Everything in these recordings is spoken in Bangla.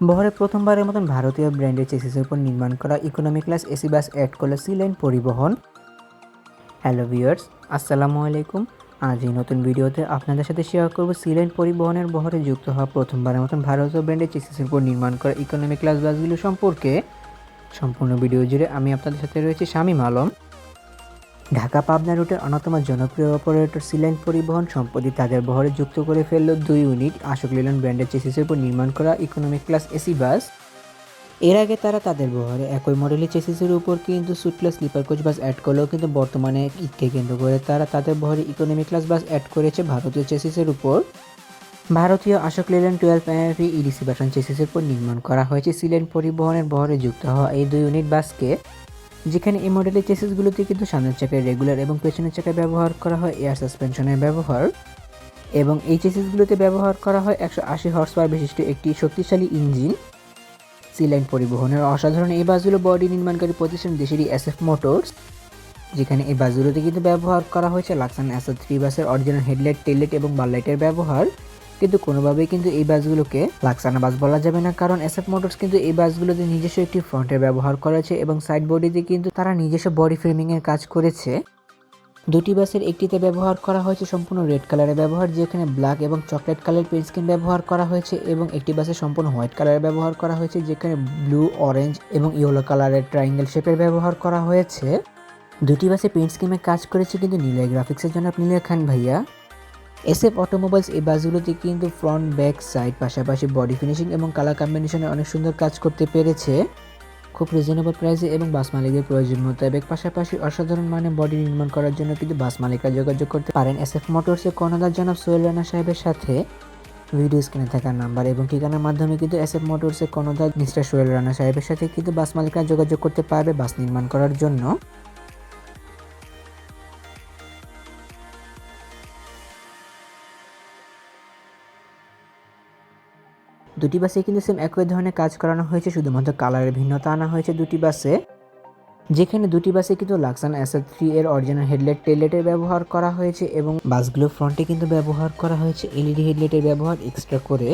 বহরে প্রথমবারের মতন ভারতীয় ব্র্যান্ডের চেসিসের উপর নির্মাণ করা economy class AC bus add করল সি লাইন পরিবহন। হ্যালো ভিউয়ার্স আসসালামু আলাইকুম। আজ এই নতুন ভিডিওতে আপনাদের সাথে শেয়ার করব লাইন পরিবহনের বহরে যুক্ত হওয়া প্রথমবারের মতন ভারতীয় ব্র্যান্ডের চেসিসের উপর নির্মাণ করা ইকোনমি ক্লাস বাসগুলো সম্পর্কে। সম্পূর্ণ ভিডিও জুড়ে আমি আপনাদের সাথে রয়েছি শামীম আলম। ঢাকা পাবনা রুটের অন্যতম জনপ্রিয় অপারেটর সিলাইন পরিবহন সম্প্রতি তাদের বহরে যুক্ত করে ফেলল দুই ইউনিট, আশোক লিলন ব্র্যান্ডের চেসিসের উপর নির্মাণ করা ইকোনমিক ক্লাস এসি বাসের আগে তারা তাদের বহরে একই মডেলের চেসিসের উপর কিন্তু suite class sleeper coach bus add করলেও কিন্তু বর্তমানে ঈদকে কেন্দ্র করে তারা তাদের বহরে ইকোনমিক ক্লাস বাস অ্যাড করেছে ভারতীয় চেসিসের উপর। ভারতীয় আশোক লেল্যান্ড টুয়েলভ এমএফি ইডিসি বাসন চেসিসের উপর নির্মাণ করা হয়েছে। সিলেন পরিবহনের বহরে যুক্ত হওয়া এই দুই ইউনিট বাসকে যেখানে এই মডেলের চেসিসগুলোতে কিন্তু সামনের চাকায় রেগুলার এবং পেছনের চাকায় ব্যবহার করা হয় এয়ার সাসপেনশনের ব্যবহার এবং এই চেসিসগুলোতে ব্যবহার করা হয় একশো আশি হর্স পাওয়ার বিশিষ্ট একটি শক্তিশালী ইঞ্জিন। সিলাইন পরিবহনের অসাধারণ এই বাসগুলো বডি নির্মাণকারী প্রতিষ্ঠান দেশেরই এসএফ মোটরস যেখানে এই বাসগুলোতে কিন্তু ব্যবহার করা হয়েছে লাক্সান এসএফ থ্রি বাসের অরিজিনাল হেডলাইট টেললাইট এবং বারলাইটের ব্যবহার। কিন্তু কোনোভাবেই কিন্তু এই বাসগুলোকে লাক্সানা বাস বলা যাবে না। কারণ এসএফ মোটরস কিন্তু এই বাসগুলোতে নিজস্ব একটি ফ্রন্টের ব্যবহার করেছে এবং সাইড বডিতে কিন্তু তারা নিজস্ব বডি ফ্রেমিং এর কাজ করেছে। দুটি বাসের একটিতে ব্যবহার করা হয়েছে সম্পূর্ণ রেড কালারের ব্যবহার, যেখানে ব্ল্যাক এবং চকলেট কালার পেন্ট স্কিন ব্যবহার করা হয়েছে এবং একটি বাসে সম্পূর্ণ হোয়াইট কালারের ব্যবহার করা হয়েছে, যেখানে ব্লু, অরেঞ্জ এবং ইয়েলো কালারের ট্রায়াঙ্গেল শেপের ব্যবহার করা হয়েছে। দুটি বাসে পেন্ট স্কিমে কাজ করেছে কিন্তু নীলয় গ্রাফিক্সের জন্য। নীলয় খান ভাইয়া। এসএফ অটোমোবাইলস এই বাসগুলোতে কিন্তু ফ্রন্ট ব্যাক সাইড পাশাপাশি বডি ফিনিশিং এবং কালার কম্বিনেশনে অনেক সুন্দর কাজ করতে পেরেছে। খুব রিজনেবল প্রাইসে এবং বাস মালিকের প্রয়োজন মোতাবেক। পাশাপাশি অসাধারণ মানে বডি নির্মাণ করার জন্য কিন্তু বাস মালিকরা যোগাযোগ করতে পারেন। এসএফ মোটরসের কর্ণধার জনাব সোহেল রানা সাহেবের সাথে। ভিডিও স্ক্রিনে থাকা নাম্বার এবং ঠিকানার মাধ্যমে কিন্তু এসএফ মোটরসের কর্ণধার মিস্টার সোহেল রানা সাহেবের সাথে কিন্তু বাস মালিকরা যোগাযোগ করতে পারবে বাস নির্মাণ করার জন্য। দুটি বাসে কিন্তু সেম একই ধরনের কাজ করানো হয়েছে, শুধুমাত্র কালারের ভিন্নতা আনা হয়েছে দুটি বাসে। যেখানে দুটি বাসে কিন্তু লাক্সান অ্যাসেট থ্রি এর অরিজিনাল হেডলাইট টেললাইটের ব্যবহার করা হয়েছে এবং বাসগুলো ফ্রন্টে কিন্তু ব্যবহার করা হয়েছে এলইডি হেডলাইটের ব্যবহার এক্সট্রা করে।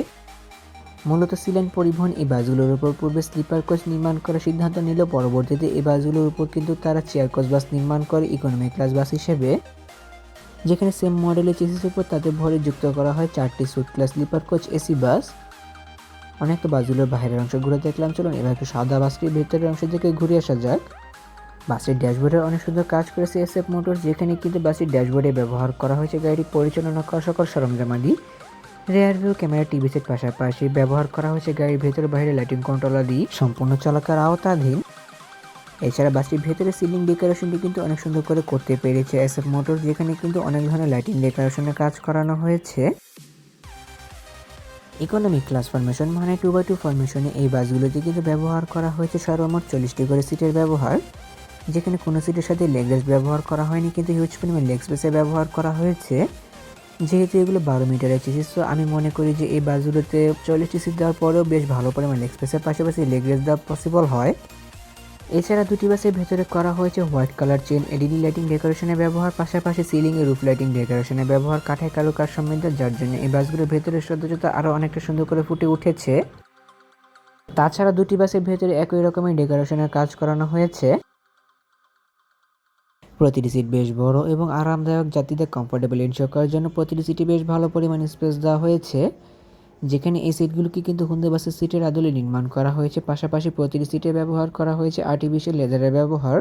মূলত সিলেন পরিবহন এই বাসগুলোর উপর পূর্বে স্লিপার কোচ নির্মাণ করার সিদ্ধান্ত নিল, পরবর্তীতে এই বাসগুলোর উপর কিন্তু তারা চেয়ার কোচ বাস নির্মাণ করে ইকোনমি ক্লাস বাস হিসেবে। যেখানে সেম মডেলের চেসিসের উপর তাদের ভরে যুক্ত করা হয় চারটি suite class sleeper coach AC bus. অনেক তো বাসগুলোর বাইরের অংশ ঘুরে দেখলাম, চলুন এবার একটু সাদা বাসটির ভেতরের অংশ থেকে ঘুরে আসা যাক। বাসের ড্যাশবোর্ডের অনেক সুন্দর কাজ করেছে এস এফ মোটর যেখানে কিন্তু বাসের ড্যাশবোর্ডে ব্যবহার করা হয়েছে গাড়ি পরিচালনা করা সকল সরঞ্জামাদি rear view camera TV set পাশাপাশি ব্যবহার করা হয়েছে গাড়ির ভেতরে বাইরে লাইটিং কন্ট্রোল আদি, সম্পূর্ণ চালকের আওতাধীন। এছাড়া বাসটির ভেতরে সিলিং ডেকোরেশনটি কিন্তু অনেক সুন্দর করে করতে পেরেছে এসএফ মোটর যেখানে কিন্তু অনেক ধরনের লাইটিং ডেকোরেশনের কাজ করানো হয়েছে। ইকোনমিক ক্লাস ফরমেশন মানে টু বাই টু ফরমেশনে এই বাসগুলোতে কিন্তু ব্যবহার করা হয়েছে সর্বমোট চল্লিশটি করে সিটের ব্যবহার। যেখানে কোনো সিটের সাথে লেগ রেস ব্যবহার করা হয়নি, কিন্তু হিউজ পরিমাণ লেগ স্পেসে ব্যবহার করা হয়েছে। যেহেতু এগুলো বারো মিটারের চেসিস তো আমি মনে করি যে এই বাসগুলোতে চল্লিশটি সিট দেওয়ার পরেও বেশ ভালো পরিমাণ লেগ স্পেসের পাশাপাশি লেগ রেস দেওয়া পসিবল হয়। এছাড়া দুটি বাসের ভেতরে করা হয়েছে white colour chain, LED lighting ডেকোরেশনের ব্যবহার, পাশাপাশি সিলিংয়ে রুফ লাইটিং ডেকোরেশনের ব্যবহার কাঠায় কারুকার সমৃদ্ধ যার জন্য এই বাসগুলোর ভেতরে সৌন্দর্যতা আরও অনেকটা সুন্দর করে ফুটে উঠেছে। তাছাড়া দুটি বাসের ভেতরে একই রকমের ডেকোরেশনের কাজ করানো হয়েছে। প্রতিটি সিট বেশ বড় এবং আরামদায়ক, যাত্রীদের কমফোর্টেবল এনশোর করার জন্য প্রতিটি সিটে বেশ ভালো পরিমাণে স্পেস দেওয়া হয়েছে। যেখানে এই সিটগুলোকে কিন্তু হুন্দে বাসের সিটের আদলে নির্মাণ করা হয়েছে। পাশাপাশি প্রতিটি সিটে ব্যবহার করা হয়েছে আর্টিফিশিয়াল লেদারের ব্যবহার।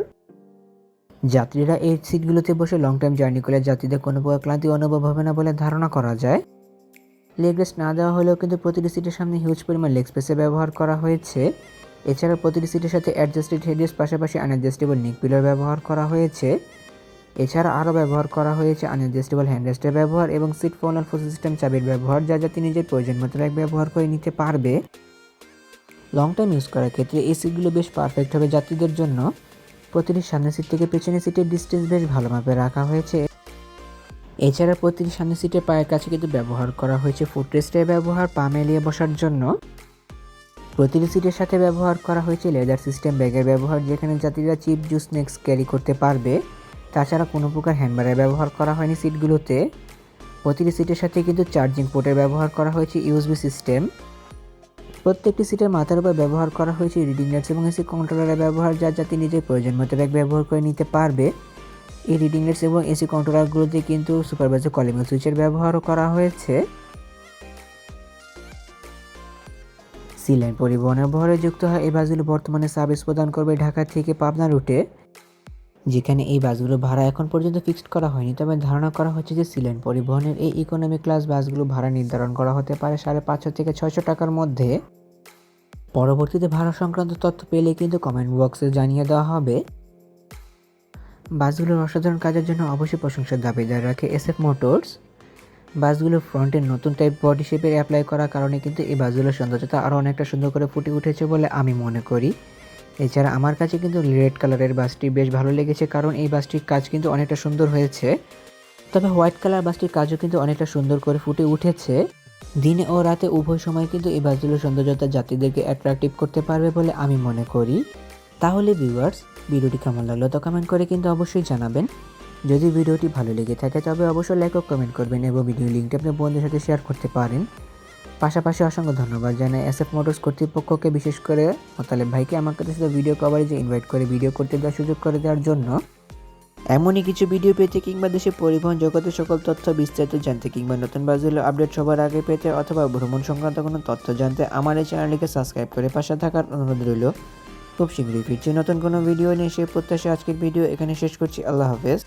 যাত্রীরা এই সিটগুলোতে বসে লং টাইম জার্নি করলে যাত্রীদের কোনো প্রকার ক্লান্তি অনুভব হবে না বলে ধারণা করা যায়। লেগ রেস্ট না দেওয়া হলেও কিন্তু প্রতিটি সিটের সামনে হিউজ পরিমাণ লেগ স্পেসে ব্যবহার করা হয়েছে। এছাড়া প্রতিটি সিটের সাথে অ্যাডজাস্টেড হেডরেস্ট পাশাপাশি আনএডজাস্টেবল নিক পিলার ব্যবহার করা হয়েছে। এছাড়া আরও ব্যবহার করা হয়েছে আনএডজাস্টেবল হ্যান্ডরেস্টের ব্যবহার এবং সিট ফোন আর ফোন সিস্টেম চাবির ব্যবহার, যা যাতে নিজের প্রয়োজন মতো মোতাবেক ব্যবহার করে নিতে পারবে। লং টাইম ইউজ করার ক্ষেত্রে এই সিটগুলো বেশ পারফেক্ট হবে যাত্রীদের জন্য। প্রতিটি সামনের সিট থেকে পেছনের সিটের ডিস্টেন্স বেশ ভালো মাপে রাখা হয়েছে। এছাড়া প্রতিটি সামনের সিটের পায়ের কাছে কিন্তু ব্যবহার করা হয়েছে ফুটরেস্টের ব্যবহার, পা মেলিয়ে বসার জন্য। প্রতিটি সিটের সাথে ব্যবহার করা হয়েছে লেদার সিস্টেম ব্যাগের ব্যবহার, যেখানে যাত্রীরা চিপ জুস স্ন্যাক্স ক্যারি করতে পারবে। তাছাড়া কোনো প্রকার হ্যান্ডবারের ব্যবহার করা হয়নি সিটগুলোতে প্রতিটি সিটের সাথে কিন্তু চার্জিং পোর্টের ব্যবহার করা হয়েছে ইউএসবি সিস্টেম প্রত্যেকটি সিটের মাথার উপর ব্যবহার করা হয়েছে রিডিং লাইটস এবং এসি কন্ট্রোলারের ব্যবহার যা যাতে নিজের প্রয়োজন মতো ব্যাগ ব্যবহার করে নিতে পারবে। এই রিডিং লাইটস এবং এসি কন্ট্রোলারগুলোতে কিন্তু সুপারভাইজার কলিং সুইচের ব্যবহারও করা হয়েছে। সি লাইন পরিবহনের ভরে যুক্ত হয় এই বাসগুলো বর্তমানে সার্ভিস প্রদান করবে ঢাকা থেকে পাবনা রুটে যেখানে এই বাসগুলো ভাড়া এখন পর্যন্ত ফিক্সড করা হয়নি। তবে ধারণা করা হচ্ছে যে সিলেন পরিবহনের এই ইকোনমি ক্লাস বাসগুলো ভাড়া নির্ধারণ করা হতে পারে সাড়ে পাঁচশো থেকে ছয়শো টাকার মধ্যে। পরবর্তীতে ভাড়া সংক্রান্ত তথ্য পেলে কিন্তু কমেন্ট বক্সে জানিয়ে দেওয়া হবে। বাসগুলোর অসাধারণ কাজের জন্য অবশ্যই প্রশংসার দাবিদার রাখে এসএফ মোটরস বাসগুলো ফ্রন্টের নতুন টাইপ বডি শেপের অ্যাপ্লাই করার কারণে কিন্তু এই বাসগুলোর সৌন্দর্যতা আরও অনেকটা সুন্দর করে ফুটে উঠেছে বলে আমি মনে করি। এছাড়া আমার কাছে কিন্তু রেড কালারের বাসটি বেশ ভালো লেগেছে, কারণ এই বাসটির কাজ কিন্তু অনেকটা সুন্দর হয়েছে। তবে হোয়াইট কালার বাসটির কাজও কিন্তু অনেকটা সুন্দর করে ফুটে উঠেছে। দিনে ও রাতে উভয় সময় কিন্তু এই বাসগুলোর সৌন্দর্যতা যাত্রীদেরকে অ্যাট্রাকটিভ করতে পারবে বলে আমি মনে করি। তাহলে ভিউয়ার্স ভিডিওটি কেমন লাগল তো কমেন্ট করে কিন্তু অবশ্যই জানাবেন। যদি ভিডিওটি ভালো লেগে থাকে তবে অবশ্যই লাইক ও কমেন্ট করবেন এবং ভিডিও লিঙ্কটি আপনার বন্ধুদের সাথে শেয়ার করতে পারেন। পাশাপাশি অসংখ্য ধন্যবাদ জানাই এসএফ মোটরস কর্তৃপক্ষকে, বিশেষ করে মোতালেব ভাইকে আমার কাছে শুধু ভিডিও কভারেজে ইনভাইট করে ভিডিও করতে দেওয়ার সুযোগ করে দেওয়ার জন্য। এমনই কিছু ভিডিও পেতে কিংবা দেশের পরিবহন জগতের সকল তথ্য বিস্তারিত জানতে কিংবা নতুন বাসগুলো আপডেট সবার আগে পেতে অথবা ভ্রমণ সংক্রান্ত কোনো তথ্য জানতে আমার এই চ্যানেলটিকে সাবস্ক্রাইব করে পাশে থাকার অনুরোধ রইল। খুব শীঘ্রই ফিরছি নতুন কোনো ভিডিও নিয়ে, সেই প্রত্যাশা আজকের ভিডিও এখানে শেষ করছি। আল্লাহ হাফেজ।